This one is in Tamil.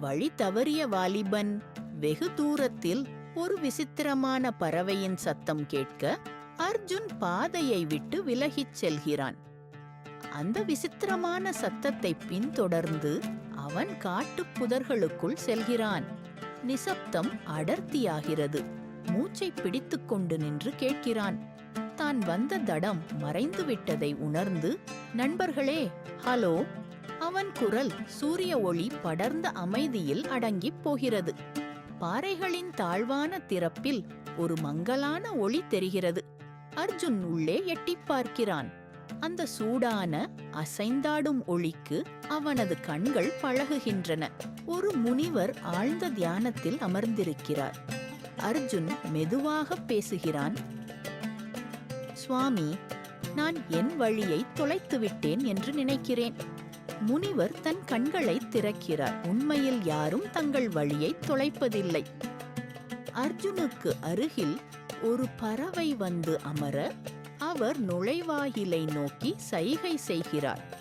வழி தவறிய வாலிபன். வெகு தூரத்தில் ஒரு விசித்திரமான பறவையின் சத்தம் கேட்க அர்ஜுன் பாதையை விட்டு விலகிச் செல்கிறான். அந்த விசித்திரமான சத்தத்தை பின்தொடர்ந்து அவன் காட்டுப் புதர்களுக்குள் செல்கிறான். நிசப்தம் அடர்த்தியாகிறது. மூச்சை பிடித்துக்கொண்டு நின்று கேட்கிறான். தான் வந்த தடம் மறைந்து விட்டதை உணர்ந்து நண்பர்களே ஹலோ அவன் குரல் சூரிய ஒளி படர்ந்த அமைதியில் அடங்கிப் போகிறது. பாறைகளின் தாழ்வான திறப்பில் ஒரு மங்கலான ஒளி தெரிகிறது. அர்ஜுன் உள்ளே எட்டிப் பார்க்கிறான். அந்த சூடான அசைந்தாடும் ஒளிக்கு அவனது கண்கள் பழகுகின்றன. ஒரு முனிவர் ஆழ்ந்த தியானத்தில் அமர்ந்திருக்கிறார். அர்ஜுன் மெதுவாக பேசுகிறான். சுவாமி நான் என் வழியை தொலைத்து விட்டேன் என்று நினைக்கிறேன். முனிவர் தன் கண்களை திறக்கிறார். உண்மையில் யாரும் தங்கள் வழியை தொலைப்பதில்லை. அர்ஜுனுக்கு அருகில் ஒரு பறவை வந்து அமர அவர் நுழைவாயிலை நோக்கி சைகை செய்கிறார்.